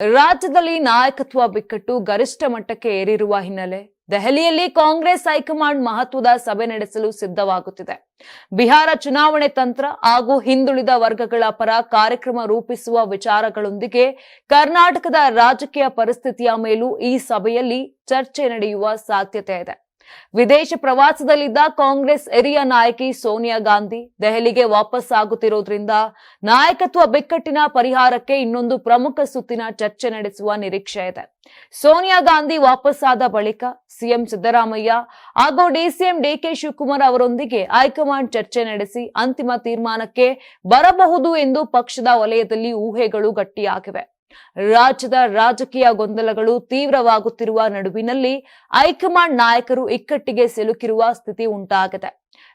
ರಾಜ್ಯದಲ್ಲಿ ನಾಯಕತ್ವ ಬಿಕ್ಕಟ್ಟು ಗರಿಷ್ಠ ಮಟ್ಟಕ್ಕೆ ಏರಿರುವ ಹಿನ್ನೆಲೆ, ದೆಹಲಿಯಲ್ಲಿ ಕಾಂಗ್ರೆಸ್ ಹೈಕಮಾಂಡ್ ಮಹತ್ವದ ಸಭೆ ನಡೆಸಲು ಸಿದ್ಧವಾಗುತ್ತಿದೆ. ಬಿಹಾರ ಚುನಾವಣೆ ತಂತ್ರ ಹಾಗೂ ಹಿಂದುಳಿದ ವರ್ಗಗಳ ಪರ ಕಾರ್ಯಕ್ರಮ ರೂಪಿಸುವ ವಿಚಾರಗಳೊಂದಿಗೆ ಕರ್ನಾಟಕದ ರಾಜಕೀಯ ಪರಿಸ್ಥಿತಿಯ ಮೇಲೂ ಈ ಸಭೆಯಲ್ಲಿ ಚರ್ಚೆ ನಡೆಯುವ ಸಾಧ್ಯತೆ ಇದೆ. ವಿದೇಶ ಪ್ರವಾಸದಲ್ಲಿದ್ದ ಕಾಂಗ್ರೆಸ್ ಹಿರಿಯ ನಾಯಕಿ ಸೋನಿಯಾ ಗಾಂಧಿ ದೆಹಲಿಗೆ ವಾಪಸ್ ಆಗುತ್ತಿರುವುದರಿಂದ ನಾಯಕತ್ವ ಬಿಕ್ಕಟ್ಟಿನ ಪರಿಹಾರಕ್ಕೆ ಇನ್ನೊಂದು ಪ್ರಮುಖ ಸುತ್ತಿನ ಚರ್ಚೆ ನಡೆಸುವ ನಿರೀಕ್ಷೆ ಇದೆ. ಸೋನಿಯಾ ಗಾಂಧಿ ವಾಪಸ್ಸಾದ ಬಳಿಕ ಸಿಎಂ ಸಿದ್ದರಾಮಯ್ಯ ಹಾಗೂ ಡಿಸಿಎಂ ಡಿಕೆ ಶಿವಕುಮಾರ್ ಅವರೊಂದಿಗೆ ಹೈಕಮಾಂಡ್ ಚರ್ಚೆ ನಡೆಸಿ ಅಂತಿಮ ತೀರ್ಮಾನಕ್ಕೆ ಬರಬಹುದು ಎಂದು ಪಕ್ಷದ ವಲಯದಲ್ಲಿ ಊಹೆಗಳು ಗಟ್ಟಿಯಾಗಿವೆ. ರಾಜ್ಯದ ರಾಜಕೀಯ ಗೊಂದಲಗಳು ತೀವ್ರವಾಗುತ್ತಿರುವ ನಡುವಿನಲ್ಲಿ ಹೈಕಮಾಂಡ್ ನಾಯಕರು ಇಕ್ಕಟ್ಟಿಗೆ ಸಿಲುಕಿರುವ ಸ್ಥಿತಿ ಉಂಟಾಗಿದೆ.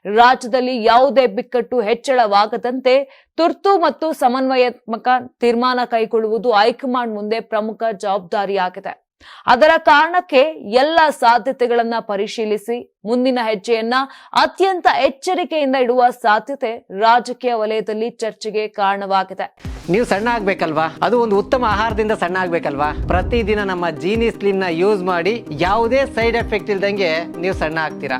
ರಾಜ್ಯದಲ್ಲಿ ಯಾವುದೇ ಬಿಕ್ಕಟ್ಟು ಹೆಚ್ಚಳವಾಗದಂತೆ ತುರ್ತು ಮತ್ತು ಸಮನ್ವಯಾತ್ಮಕ ತೀರ್ಮಾನ ಕೈಗೊಳ್ಳುವುದು ಹೈಕಮಾಂಡ್ ಮುಂದೆ ಪ್ರಮುಖ ಜವಾಬ್ದಾರಿಯಾಗಿದೆ. ಅದರ ಕಾರಣಕ್ಕೆ ಎಲ್ಲ ಸಾಧ್ಯತೆಗಳನ್ನ ಪರಿಶೀಲಿಸಿ ಮುಂದಿನ ಹೆಜ್ಜೆಯನ್ನ ಅತ್ಯಂತ ಎಚ್ಚರಿಕೆಯಿಂದ ಇಡುವ ಸಾಧ್ಯತೆ ರಾಜಕೀಯ ವಲಯದಲ್ಲಿ ಚರ್ಚೆಗೆ ಕಾರಣವಾಗಿದೆ. ನೀವು ಸಣ್ಣ ಆಗ್ಬೇಕಲ್ವಾ? ಅದು ಒಂದು ಉತ್ತಮ ಆಹಾರದಿಂದ ಸಣ್ಣ ಆಗ್ಬೇಕಲ್ವಾ? ಪ್ರತಿದಿನ ನಮ್ಮ ಜೀನಿ ಸ್ಲಿಮ್ನ ಯೂಸ್ ಮಾಡಿ ಯಾವುದೇ ಸೈಡ್ ಎಫೆಕ್ಟ್ ಇಲ್ದಂಗೆ ನೀವು ಸಣ್ಣ ಆಗ್ತೀರಾ?